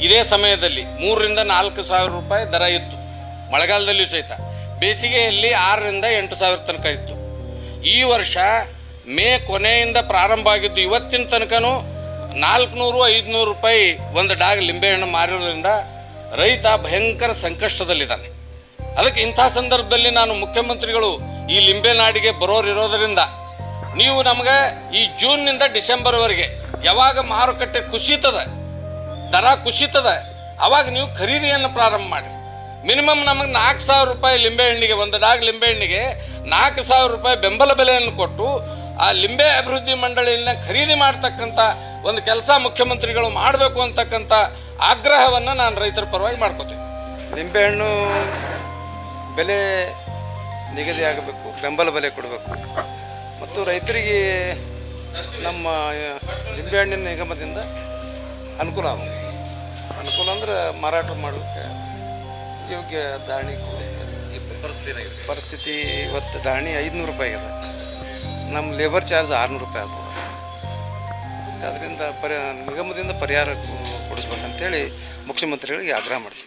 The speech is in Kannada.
ಇದೇ ಸಮಯದಲ್ಲಿ ಮೂರರಿಂದ ನಾಲ್ಕು ಸಾವಿರ ರೂಪಾಯಿ ದರ ಇತ್ತು. ಮಳೆಗಾಲದಲ್ಲಿಯೂ ಸಹಿತ. ಬೇಸಿಗೆಯಲ್ಲಿ ಆರರಿಂದ ಎಂಟು ಸಾವಿರ ತನಕ ಇತ್ತು. ಈ ವರ್ಷ ಮೇ ಕೊನೆಯಿಂದ ಪ್ರಾರಂಭ ಆಗಿದ್ದು ಇವತ್ತಿನ ತನಕನೂ ನಾಲ್ಕುನೂರು, ಐದುನೂರು ರೂಪಾಯಿ ಒಂದು ಡಾಗ್ ಲಿಂಬೆಹಣ್ಣು ಮಾರಿರೋದ್ರಿಂದ ರೈತ ಭಯಂಕರ ಸಂಕಷ್ಟದಲ್ಲಿದ್ದಾನೆ. ಅದಕ್ಕೆ ಇಂಥ ಸಂದರ್ಭದಲ್ಲಿ ನಾನು ಮುಖ್ಯಮಂತ್ರಿಗಳು ಈ ಲಿಂಬೆ ನಾಡಿಗೆ ಬರೋರಿರೋದರಿಂದ ನೀವು ನಮಗೆ ಈ ಜೂನ್ನಿಂದ ಡಿಸೆಂಬರ್ವರೆಗೆ ಯಾವಾಗ ಮಾರುಕಟ್ಟೆ ಕುಸಿತದ ದರ ಕುಸಿತದ. ಅವಾಗ ನೀವು ಖರೀದಿಯನ್ನು ಪ್ರಾರಂಭ ಮಾಡಿ. ಮಿನಿಮಮ್ ನಮಗೆ ನಾಲ್ಕು ಸಾವಿರ ರೂಪಾಯಿ ಲಿಂಬೆಹಣ್ಣಿಗೆ ಒಂದು ಡಾಗ್ ಲಿಂಬೆಹಣ್ಣಿಗೆ ನಾಲ್ಕು ಸಾವಿರ ರೂಪಾಯಿ ಬೆಂಬಲ ಬೆಲೆಯನ್ನು ಕೊಟ್ಟು, ಆ ಲಿಂಬೆ ಅಭಿವೃದ್ಧಿ ಮಂಡಳಿಯನ್ನ ಖರೀದಿ ಮಾಡ್ತಕ್ಕಂಥ ಒಂದು ಕೆಲಸ ಮುಖ್ಯಮಂತ್ರಿಗಳು ಮಾಡಬೇಕು ಅಂತಕ್ಕಂಥ ಆಗ್ರಹವನ್ನು ನಾನು ರೈತರ ಪರವಾಗಿ ಮಾಡ್ಕೋತೀನಿ. ಲಿಂಬೆಹಣ್ಣು ಬೆಲೆ ನಿಗದಿಯಾಗಬೇಕು ಬೆಂಬಲ ಬೆಲೆ ಕೊಡಬೇಕು. ಮತ್ತು ರೈತರಿಗೆ ನಮ್ಮ ಲಿಂಬೆಹಣ್ಣಿನ ನಿಗಮದಿಂದ ಅನುಕೂಲ ಆಗಬೇಕು ಅಂದ್ರೆ ಮಾರಾಟ ಮಾಡಲಿಕ್ಕೆ ಯೋಗ್ಯ ದಾಣಿ ಪರಿಸ್ಥಿತಿ ಇವತ್ತು ದಾಣಿ ಐದುನೂರು ರೂಪಾಯಿ ಇದೆ. ನಮ್ಮ ಲೇಬರ್ ಚಾರ್ಜ್ ಆರುನೂರು ರೂಪಾಯಿ ಆಗ್ತದೆ. ಅದರಿಂದ ಪರಿ ನಿಗಮದಿಂದ ಪರಿಹಾರ ಕೊಡಿಸ್ಬೇಕಂತೇಳಿ ಮುಖ್ಯಮಂತ್ರಿಗಳಿಗೆ ಆಗ್ರಹ ಮಾಡ್ತೀವಿ.